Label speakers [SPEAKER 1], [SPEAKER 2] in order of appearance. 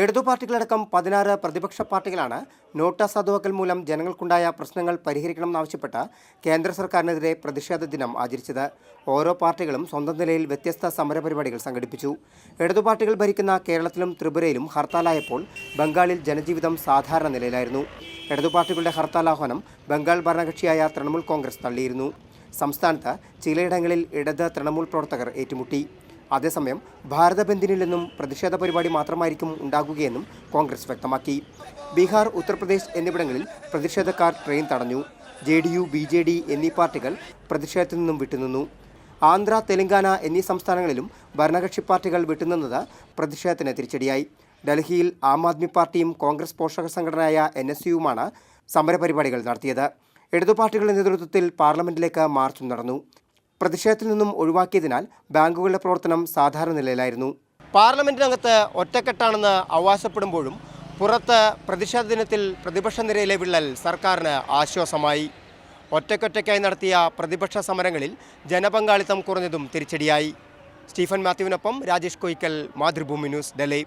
[SPEAKER 1] ഇടതു പാർട്ടികളടക്കം പതിനാറ് പ്രതിപക്ഷ പാർട്ടികളാണ് നോട്ട് സാധുവാക്കൽ മൂലം ജനങ്ങൾക്കുണ്ടായ പ്രശ്നങ്ങൾ പരിഹരിക്കണമെന്നാവശ്യപ്പെട്ട് കേന്ദ്ര സർക്കാരിനെതിരെ പ്രതിഷേധ ദിനം ആചരിച്ചത്. ഓരോ പാർട്ടികളും സ്വന്തം നിലയിൽ വ്യത്യസ്ത സമരപരിപാടികൾ സംഘടിപ്പിച്ചു. ഇടതു പാർട്ടികൾ ഭരിക്കുന്ന കേരളത്തിലും ത്രിപുരയിലും ഹർത്താലായപ്പോൾ ബംഗാളിൽ ജനജീവിതം സാധാരണ നിലയിലായിരുന്നു. ഇടതു പാർട്ടികളുടെ ഹർത്താൽ ആഹ്വാനം ബംഗാൾ ഭരണകക്ഷിയായ തൃണമൂൽ കോൺഗ്രസ് തള്ളിയിരുന്നു. സംസ്ഥാനത്ത് ചിലയിടങ്ങളിൽ ഇടത് തൃണമൂൽ പ്രവർത്തകർ ഏറ്റുമുട്ടി. അതേസമയം ഭാരത ബന്ദിനിൽ നിന്നും പ്രതിഷേധ പരിപാടി മാത്രമായിരിക്കും ഉണ്ടാകുകയെന്നും കോൺഗ്രസ് വ്യക്തമാക്കി. ബീഹാർ ഉത്തർപ്രദേശ് എന്നിവിടങ്ങളിൽ പ്രതിഷേധക്കാർ ട്രെയിൻ തടഞ്ഞു. J D U B J D എന്നീ പാർട്ടികൾ പ്രതിഷേധത്തിൽ നിന്നും വിട്ടുനിന്നു. ആന്ധ്ര തെലങ്കാന എന്നീ സംസ്ഥാനങ്ങളിലും ഭരണകക്ഷി പാർട്ടികൾ വിട്ടുനിന്നത് പ്രതിഷേധത്തിന് തിരിച്ചടിയായി. ഡൽഹിയിൽ ആം ആദ്മി പാർട്ടിയും കോൺഗ്രസ് പോഷക സംഘടനയായ എൻ എസ് യുവുമാണ് സമരപരിപാടികൾ നടത്തിയത്. ഇടതുപാർട്ടികളുടെ നേതൃത്വത്തിൽ പാർലമെന്റിലേക്ക് മാർച്ചും നടന്നു. പ്രതിഷേധത്തിൽ നിന്നും ഒഴിവാക്കിയതിനാൽ ബാങ്കുകളുടെ പ്രവർത്തനം സാധാരണ നിലയിലായിരുന്നു. പാർലമെന്റിനകത്ത് ഒറ്റക്കെട്ടാണെന്ന് അവകാശപ്പെടുമ്പോഴും പുറത്ത് പ്രതിഷേധ ദിനത്തിൽ പ്രതിപക്ഷ നിരയിലെ വിള്ളൽ സർക്കാരിന് ആശ്വാസമായി. ഒറ്റക്കൊറ്റയ്ക്കായി നടത്തിയ പ്രതിപക്ഷ സമരങ്ങളിൽ ജനപങ്കാളിത്തം കുറഞ്ഞതും തിരിച്ചടിയായി. സ്റ്റീഫൻ മാത്യുവിനൊപ്പം രാജേഷ് കൊയ്ക്കൽ മാതൃഭൂമി ന്യൂസ് ഡൽഹി.